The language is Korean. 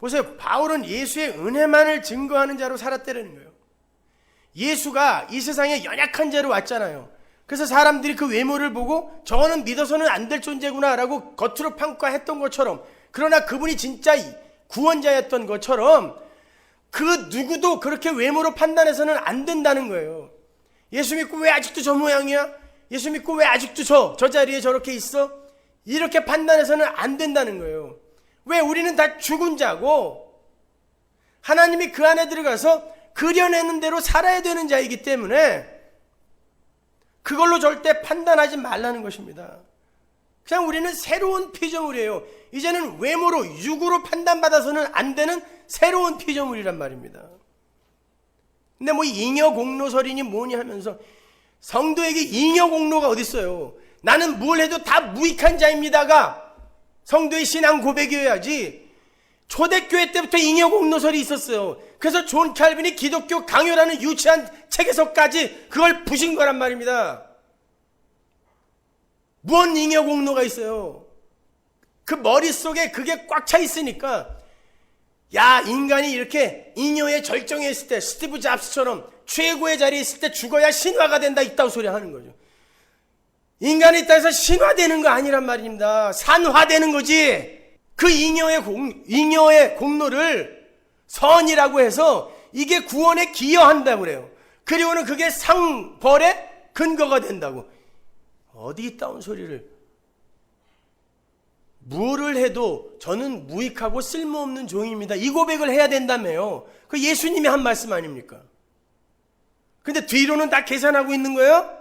보세요. 바울은 예수의 은혜만을 증거하는 자로 살았다는 거예요. 예수가 이 세상에 연약한 자로 왔잖아요. 그래서 사람들이 그 외모를 보고 저거는 믿어서는 안 될 존재구나라고 겉으로 평가했던 것처럼 그러나 그분이 진짜 구원자였던 것처럼 그 누구도 그렇게 외모로 판단해서는 안 된다는 거예요. 예수 믿고 왜 아직도 저 모양이야? 예수 믿고 왜 아직도 저, 저 자리에 저렇게 있어? 이렇게 판단해서는 안 된다는 거예요. 왜 우리는 다 죽은 자고 하나님이 그 안에 들어가서 그려내는 대로 살아야 되는 자이기 때문에 그걸로 절대 판단하지 말라는 것입니다. 그냥 우리는 새로운 피조물이에요. 이제는 외모로 육으로 판단받아서는 안 되는 새로운 피조물이란 말입니다. 근데 뭐 잉여 공로설이니 뭐니 하면서 성도에게 잉여 공로가 어디 있어요? 나는 뭘 해도 다 무익한 자입니다가 성도의 신앙 고백이어야지. 초대교회 때부터 잉여 공로설이 있었어요. 그래서 존 칼빈이 기독교 강요라는 유치한 책에서까지 그걸 부신 거란 말입니다. 무언 잉여 공로가 있어요? 그 머릿속에 그게 꽉 차 있으니까 야 인간이 이렇게 잉여의 절정에 있을 때 스티브 잡스처럼 최고의 자리에 있을 때 죽어야 신화가 된다 있다고 소리 하는 거죠. 인간이 해서 신화되는 거 아니란 말입니다. 산화되는 거지. 그 잉여의 공, 잉여의 공로를 선이라고 해서 이게 구원에 기여한다고 그래요. 그리고는 그게 상벌의 근거가 된다고. 어디 있다온 소리를. 무엇을 해도 저는 무익하고 쓸모없는 종입니다. 이 고백을 해야 된다며요. 그 예수님이 한 말씀 아닙니까? 근데 뒤로는 다 계산하고 있는 거예요?